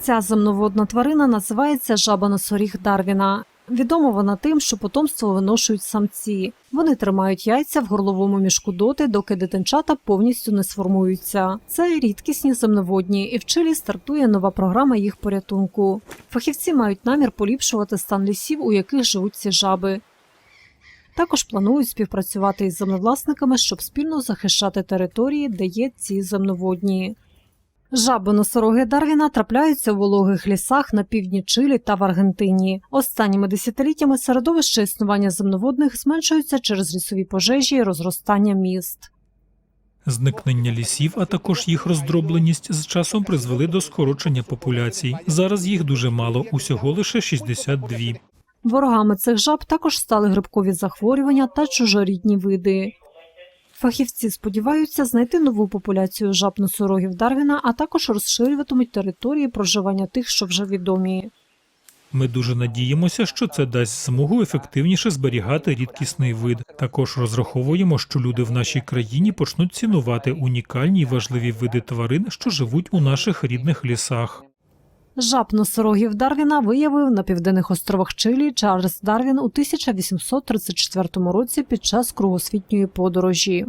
Ця земноводна тварина називається жаба носоріг Дарвіна. Відома вона тим, що потомство виношують самці. Вони тримають яйця в горловому мішку доти, доки дитинчата повністю не сформуються. Це рідкісні земноводні, і в Чилі стартує нова програма їх порятунку. Фахівці мають намір поліпшувати стан лісів, у яких живуть ці жаби. Також планують співпрацювати із землевласниками, щоб спільно захищати території, де є ці земноводні. Жаби носороги Дарвіна трапляються у вологих лісах на півдні Чилі та в Аргентині. Останніми десятиліттями середовище існування земноводних зменшується через лісові пожежі і розростання міст. Зникнення лісів, а також їх роздробленість з часом призвели до скорочення популяцій. Зараз їх дуже мало, усього лише 62. Ворогами цих жаб також стали грибкові захворювання та чужорідні види. Фахівці сподіваються знайти нову популяцію жаб носорогів Дарвіна, а також розширюватимуть території проживання тих, що вже відомі. Ми дуже надіємося, що це дасть змогу ефективніше зберігати рідкісний вид. Також розраховуємо, що люди в нашій країні почнуть цінувати унікальні й важливі види тварин, що живуть у наших рідних лісах. Жаб носорогів Дарвіна виявив на південних островах Чилі Чарльз Дарвін у 1834 році під час кругосвітньої подорожі.